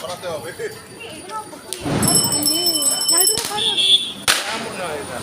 করাতে হবে এমন হয় এটা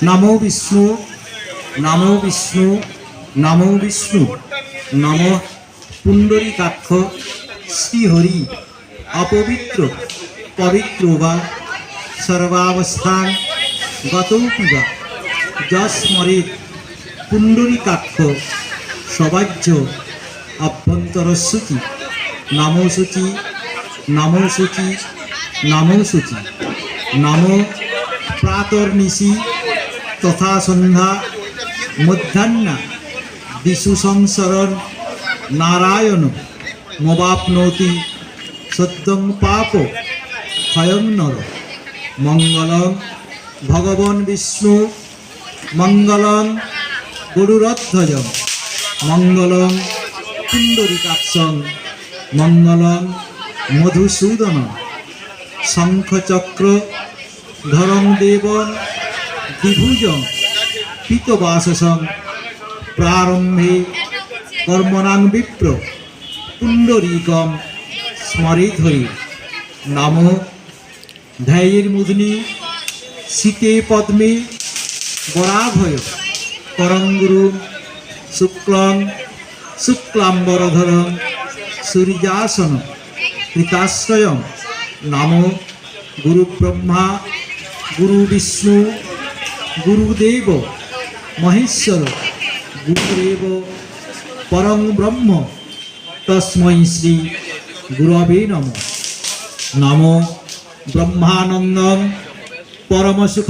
নমো বিষ্ণু নমো বিষ্ণু নমো বিষ্ণু নম পুণ্ডরীকাক্ষ শ্রীহরি অপবিত্র পবিত্র বা সর্বাবস্থান গতৌপি বা যস্মরেত পুণ্ডরীকাক্ষ সবাজ্য অভ্যন্তরসূচি নমসূচি নমসূচি নমসূচি নম প্রাতর্নিশি তথা সন্ধ্যা মধ্যাহ্না দিশু সংসরণ নারায়ণ মবাপ্নোতি সত্যং পাপ ক্ষয়ং নর। মঙ্গলং ভগবন বিষ্ণু মঙ্গলং গরুরধ্বজ। মঙ্গলং পুণ্ডরিকাক্ষং মঙ্গলং মধুসূদন। শঙ্খচক্র ধরং দেবন। দ্বিভুজং পিতবাসসং প্রারম্ভে কর্মণাং বিপ্র পুণ্ডরীকম স্মরিত হরি নাম। ধ্যায়ীর্মুধনি শীতে পদ্মে বরাভয় করঙ্গুরু শুক্লং শুক্লাম্বরধরং সূর্যাসন কৃতাশ্রয়ং নাম। গুরু ব্রহ্মা গুরু বিষ্ণু গুরুদেব মহেশ্বর গুরুদেব পরং ব্রহ্ম তস্मै শ্রী গুরবে নম নম ব্রহ্মানন্দম পরমসুখ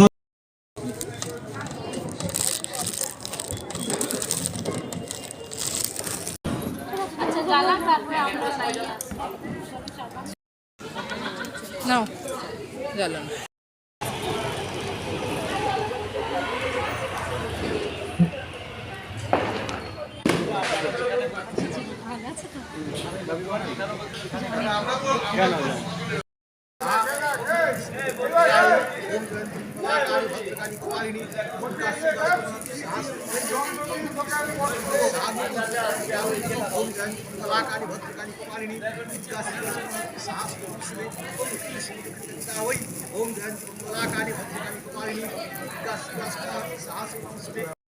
আচ্ছা জ্বালান कलाकारी भद्रकारी कुमारिणी ओम कलाकारी भद्रकारी कुमारिणी साहस